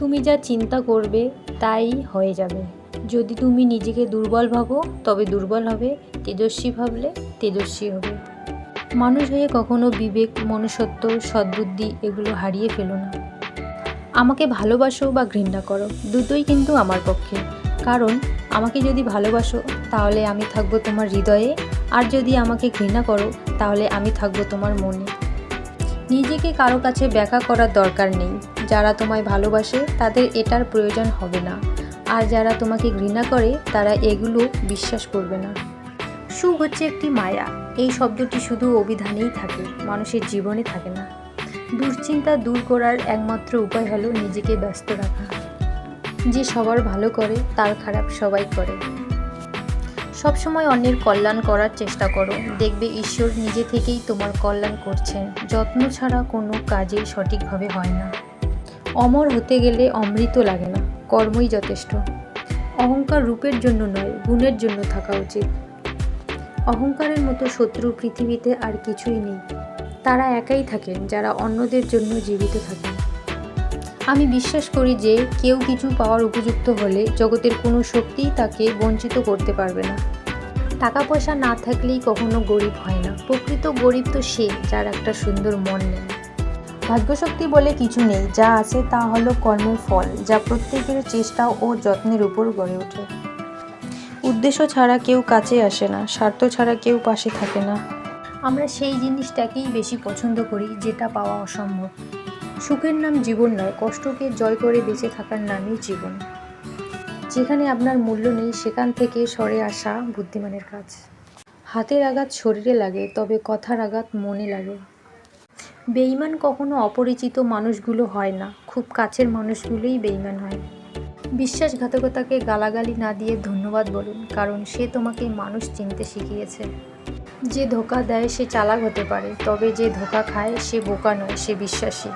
তুমি যা চিন্তা করবে তাই হয়ে যাবে। যদি তুমি নিজেকে দুর্বল ভাবো, তবে দুর্বল হবে। তেজস্বী ভাবলে তেজস্বী হবে। মানুষ হয়ে কখনো বিবেক, মনুষ্যত্ব, সদ্বুদ্ধি এগুলো হারিয়ে ফেলো না। আমাকে ভালোবাসো বা ঘৃণা করো, দুটোই কিন্তু আমার পক্ষে। কারণ, আমাকে যদি ভালোবাসো, তাহলে আমি থাকব তোমার হৃদয়ে। আর যদি আমাকে ঘৃণা করো, তাহলে আমি থাকব তোমার মনে। নিজেকে কারও কাছে ব্যাখ্যা করার দরকার নেই। যারা তোমায় ভালোবাসে, তাদের এটার প্রয়োজন হবে না। আর যারা তোমাকে ঘৃণা করে, তারা এগুলো বিশ্বাস করবে না। সুখ হচ্ছে একটি মায়া। এই শব্দটি শুধু অভিধানেই থাকে, মানুষের জীবনে থাকে না। দুশ্চিন্তা দূর করার একমাত্র উপায় হলো নিজেকে ব্যস্ত রাখা। যে সবার ভালো করে, তার খারাপ সবাই করে। সবসময় অন্যের কল্যাণ করার চেষ্টা করো। দেখবে ঈশ্বর নিজে থেকেই তোমার কল্যাণ করছেন। যত্ন ছাড়া কোনো কাজেই সঠিকভাবে হয় না। অমর হতে গেলে অমৃত লাগে না, কর্মই যথেষ্ট। অহংকার রূপের জন্য নয়, গুণের জন্য থাকা উচিত। অহংকারের মতো শত্রু পৃথিবীতে আর কিছুই নেই। তারা একাই থাকেন, যারা অন্যদের জন্য জীবিত থাকেন। আমি বিশ্বাস করি যে, কেউ কিছু পাওয়ার উপযুক্ত হলে জগতের কোনো শক্তিই তাকে বঞ্চিত করতে পারবে না। টাকা পয়সা না থাকলেই কখনো গরিব হয় না। প্রকৃত গরিব তো সে, যার একটা সুন্দর মন নেই। ভাগ্যশক্তি বলে কিছু নেই, যা আছে তা হলো কর্মের ফল, যা প্রত্যেকের চেষ্টা ও যত্নের উপর গড়ে ওঠে। উদ্দেশ্য ছাড়া কেউ কাছে আসে না, স্বার্থ ছাড়া কেউ পাশে থাকে না। আমরা সেই জিনিসটাকেই বেশি পছন্দ করি, যেটা পাওয়া অসম্ভব। সুখের নাম জীবন নয়, কষ্টকে জয় করে বেঁচে থাকার নামই জীবন। যেখানে আপনার মূল্য নেই, সেখান থেকে সরে আসা বুদ্ধিমানের কাজ। হাতের আঘাত শরীরে লাগে, তবে কথার আঘাত মনে লাগে। বেইমান কখনো অপরিচিত মানুষগুলো হয় না। খুব কাছের মানুষগুলোই বেইমান হয়। বিশ্বাসঘাতকতাকে গালাগালি না দিয়ে ধন্যবাদ বলুন, কারণ সে তোমাকে মানুষ চিনতে শিখিয়েছে। যে ধোকা দেয় সে চালাক হতে পারে, তবে যে ধোকা খায় সে বোকা নয়, সে বিশ্বাসী।